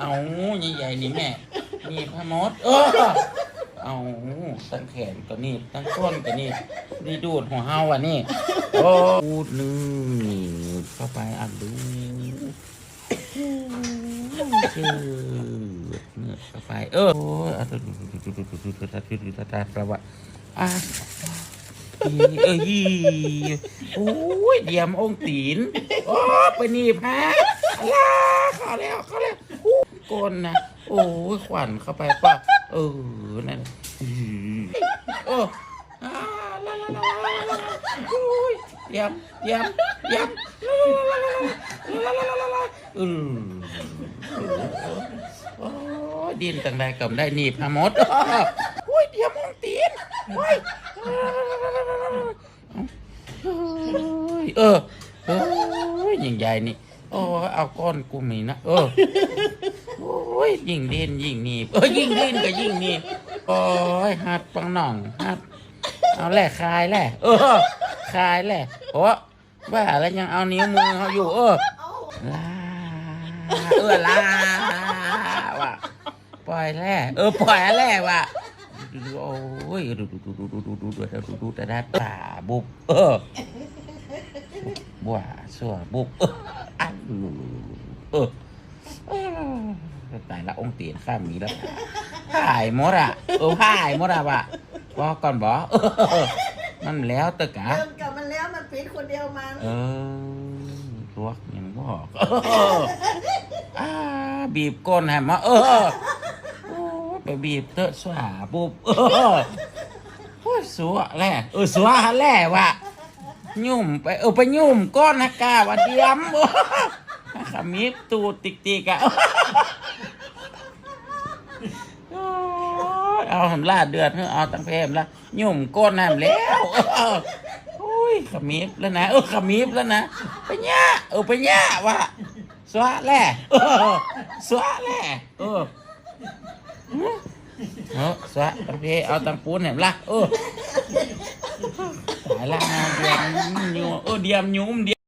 เอาใหญ่ๆนี่แม่นี่พมด เออ เอาตั้งแขนก็นี่ตั้งต้นก็นี่นี่ดูดหัวเฮาอะนี่โอ้พูดนึงเข้าไปอะดูชื่อเนื้อเข้าไป เออโอ้ยอะดูดูดูดูดูดูดูตาดูดูตาตาสวัสดอะเอ้ยโอ้ยเดียมองตีนโอ้ไปนี่พะลาเข้าแล้วเข้าแล้วอู้ ก้นนะโอ้ยขวัญเข้าไปป่ะเออนั่นอือโอ้อ่าลาลาลาลาลาโอ้ยเดียมเดียมเดียมลาลาลาลาลาลาลาอือโอ้ยดินต่างใดก็ได้หนีบหมดโอ้ยเดียมองตีนโอ้ยเออเออยิงใหญ่นี่โอ้ยเอาก้อนกูมีนะเออ โอ้ยยิงด่นยิงหนีบเออยิงด่นก็ยิงหนีบโอ้ยหัดปังหน่องหัดเอาแหละคลายแหละ เออคลายแหละโอ้ว่าแล้วยังเอานิ้วมือเขาอยู่ เออลาเออลาว่ะปล่อยแหละเออปล่อยแหละว่ะโอ้ยดูดูดูดูดูดูดูดูดูดูแต่ได้ป่าบุบเออบัวสัวบุบเอออันเออเออ ตายละองค์เตียนข้ามมีแล้วหายหมดอะเออหายหมดอะว่ะบอกก่อนบอเออมันแล้วตะกะเริ่มกับมันแล้วมันปิดคนเดียวมันเออลวกยังบอกเอออ่าบีบก้นให้มาเออโอ้ยไปบีบเตอะสวาบุบเออโอ้ยสัวแหละเออสัวหันแหละว่ะยุ่มไปเออไปยุ่มก้อนนะกาว่าเดียมโอ้ ขมิบตูดติกติกอะเอาหำลาดเดือดเอาตั้งเพมละยุ่มก้นน้ำแล้วออโอ้ยขมิบแล้วนะเออขมิบแล้วนะไปย่าเออไปย่าวะสวะแหล่เออสวะแหล่เออเออสวะโอเคเอาตังปูนเห็นละเออตายละเดียมยุ่มเออเดียมยุ่มเดียม